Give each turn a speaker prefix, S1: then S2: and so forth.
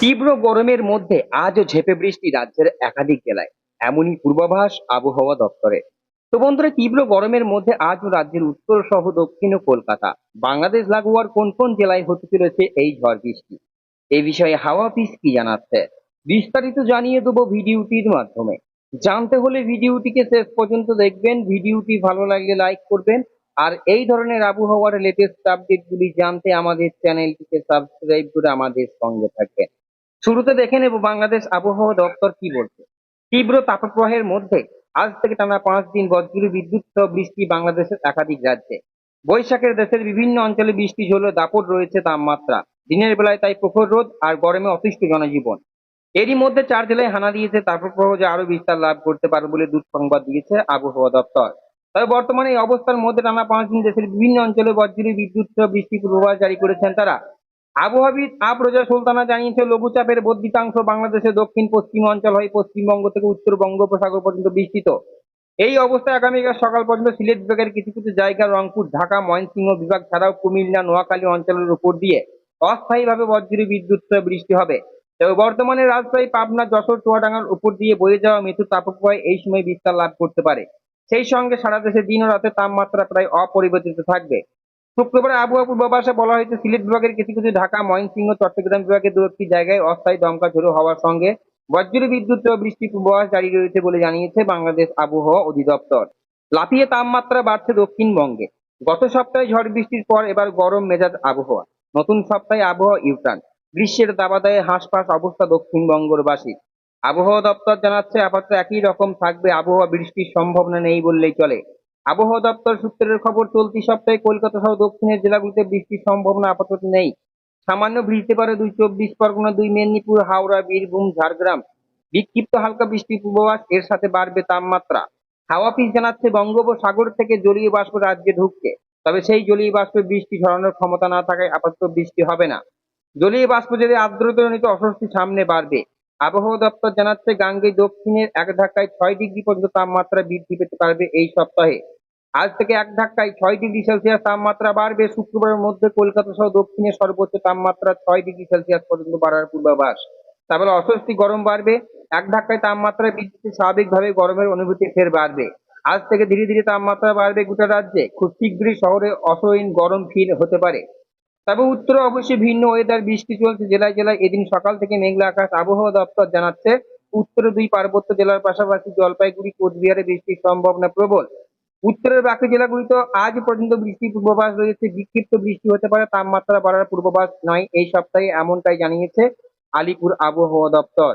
S1: তীব্র গরমের মধ্যে আজও ঝেপে বৃষ্টি রাজ্যের একাধিক জেলায়। এমনই পূর্বাভাস আবহাওয়া দপ্তরে। তো বন্ধুরা, তীব্র গরমের মধ্যে আজও রাজ্যের উত্তর সহ দক্ষিণ ও কলকাতা। বাংলাদেশ লাগোয়ার কোন কোন জেলায় হতে চলেছে এই ঝড় বৃষ্টি? এই বিষয়ে হাওয়া পিস কি জানাচ্ছে? বিস্তারিত জানিয়ে দেবো ভিডিওটির মাধ্যমে। জানতে হলে ভিডিওটিকে শেষ পর্যন্ত দেখবেন। ভিডিওটি ভালো লাগলে লাইক করবেন। আর এই ধরনের আবহাওয়ার লেটেস্ট আপডেটগুলি জানতে আমাদের চ্যানেলটিকে সাবস্ক্রাইব করে আমাদের সঙ্গে থাকবেন। শুরুতে দেখে নেব বাংলাদেশ আবহাওয়া দপ্তর কি বলছে। তীব্র তাপপ্রবাহের মধ্যে আজ থেকে টানা পাঁচ দিন বজ্র বিদ্যুৎ সহ বৃষ্টি বাংলাদেশের একাধিক রাজ্যে। বৈশাখের দেশের বিভিন্ন অঞ্চলে বৃষ্টি ঝোলো দাপট রয়েছে তাপমাত্রা। দিনের বেলায় তাই প্রখর রোদ আর গরমে অতিষ্ঠ জনজীবন। এরই মধ্যে চার জেলায় হানা দিয়েছে তাপপ্রবাহ যে আরও বিস্তার লাভ করতে পারে বলে দুঃসংবাদ দিয়েছে আবহাওয়া দপ্তর। তবে বর্তমানে এই অবস্থার মধ্যে টানা পাঁচ দিন দেশের বিভিন্ন অঞ্চলে বজ্রী বিদ্যুৎ সহ বৃষ্টি পূর্বাভাস জারি করেছেন তারা। আবহাওয়াবিদ আবরোজা সুলতানা জানিয়েছে লঘুচাপের বর্ধিতাংশ বাংলাদেশের দক্ষিণ, পশ্চিম অঞ্চল হয়ে, পশ্চিমবঙ্গ থেকে উত্তর বঙ্গোপসাগর পর্যন্ত বিস্তৃত। এই অবস্থায় আগামীকাল সকাল পর্যন্ত সিলেট বিভাগের কিছু কিছু জায়গা, রংপুর, ঢাকা, ময়মনসিংহ বিভাগ ছাড়াও কুমিল্লা, নোয়াখালী অঞ্চলের উপর দিয়ে অস্থায়ীভাবে বজ্রী বিদ্যুৎ বৃষ্টি হবে। তবে বর্তমানে রাজশাহী, পাবনা, যশোর, চুয়াডাঙ্গার উপর দিয়ে বয়ে যাওয়া মৃত্যু তাপপ্রবাহ এই সময় বিস্তার লাভ করতে পারে। সেই সঙ্গে সারা দেশে দিন ও রাতের তাপমাত্রা প্রায় অপরিবর্তিত থাকবে। শুক্রবার আবহাওয়া পূর্বাভাসে বলা হয়েছে, সিলেট বিভাগের কিছু কিছু ঢাকা, ময়মনসিংহ, চট্টগ্রাম বিভাগের দু একটি জায়গায় অস্থায়ী দমকা ঝোড়ো হওয়ার সঙ্গে বজ্র বিদ্যুৎ ও বৃষ্টি পূর্বাভাস জারি রয়েছে বলে জানিয়েছে বাংলাদেশ আবহাওয়া অধিদপ্তর। লাফিয়ে তাপমাত্রা বাড়ছে দক্ষিণবঙ্গে। গত সপ্তাহে ঝড় বৃষ্টির পর এবার গরম মেজাজ আবহাওয়া। নতুন সপ্তাহে আবহাওয়া ইউটার্ন। গ্রীষ্মের দাবাদায়ে হাঁসফাঁস অবস্থা দক্ষিণবঙ্গবাসীর। আবহাওয়া দপ্তর জানাচ্ছে, আপাতত একই রকম থাকবে আবহাওয়া বৃষ্টির সম্ভাবনা নেই বললেই চলে। আবহাওয়া দপ্তর সূত্রের খবর, চলতি সপ্তাহে কলকাতা সহ দক্ষিণের জেলাগুলিতে বৃষ্টির সম্ভাবনা আপাতত নেই। সামান্য ভিজতে পারে দুই চব্বিশ পরগনা, দুই মেদিনীপুর, হাওড়া, বীরভূম, ঝাড়গ্রাম। বিক্ষিপ্ত হালকা বৃষ্টি পূর্বাভাস, এর সাথে বাড়বে তাপমাত্রা। হাওয়া অফিস জানাচ্ছে, বঙ্গোপসাগর থেকে জলীয় বাষ্প রাজ্যে ঢুকছে। তবে সেই জলীয় বাষ্পে বৃষ্টি ঝরানোর ক্ষমতা না থাকায় আপাতত বৃষ্টি হবে না। জলীয় বাষ্প যদি আর্দ্রতাজনিত অস্বস্তি সামনে বাড়বে, আবহাওয়া দপ্তর জানাচ্ছে গাঙ্গে দক্ষিণের এক ধাক্কায় ছয় ডিগ্রি পর্যন্ত তাপমাত্রা বৃদ্ধি পেতে পারবে এই সপ্তাহে। আজ থেকে এক ধাক্কায় ছয় ডিগ্রি সেলসিয়াস তাপমাত্রা বাড়বে। শুক্রবারের মধ্যে কলকাতা সহ দক্ষিণে সর্বোচ্চ তাপমাত্রা ছয় ডিগ্রি সেলসিয়াস পর্যন্ত বাড়ার পূর্বাভাস। তারপরে অস্বস্তি গরম বাড়বে। এক ধাক্কায় তাপমাত্রা বৃদ্ধিতে স্বাভাবিকভাবে গরমের অনুভূতি ফের বাড়বে। আজ থেকে ধীরে ধীরে তাপমাত্রা বাড়বে গোটা রাজ্যে। খুব শীঘ্রই শহরে অসহীন গরম ফিল হতে পারে। তবে উত্তরে অবশ্যই ভিন্ন ওয়েদার বৃষ্টি চলছে জেলায় জেলায়। এদিন সকাল থেকে মেঘলা আকাশ আবহাওয়া দপ্তর জানাচ্ছে, উত্তরে দুই পার্বত্য জেলার পাশাপাশি জলপাইগুড়ি, কোচবিহারে বৃষ্টির সম্ভাবনা প্রবল। উত্তরের বাকি জেলাগুলিতে আজ পর্যন্ত বৃষ্টির পূর্বাভাস রয়েছে। বিক্ষিপ্ত বৃষ্টি হতে পারে, তাপমাত্রা বাড়ার পূর্বাভাস নয়। এই সপ্তাহে এমনটাই জানিয়েছে আলিপুর আবহাওয়া দপ্তর।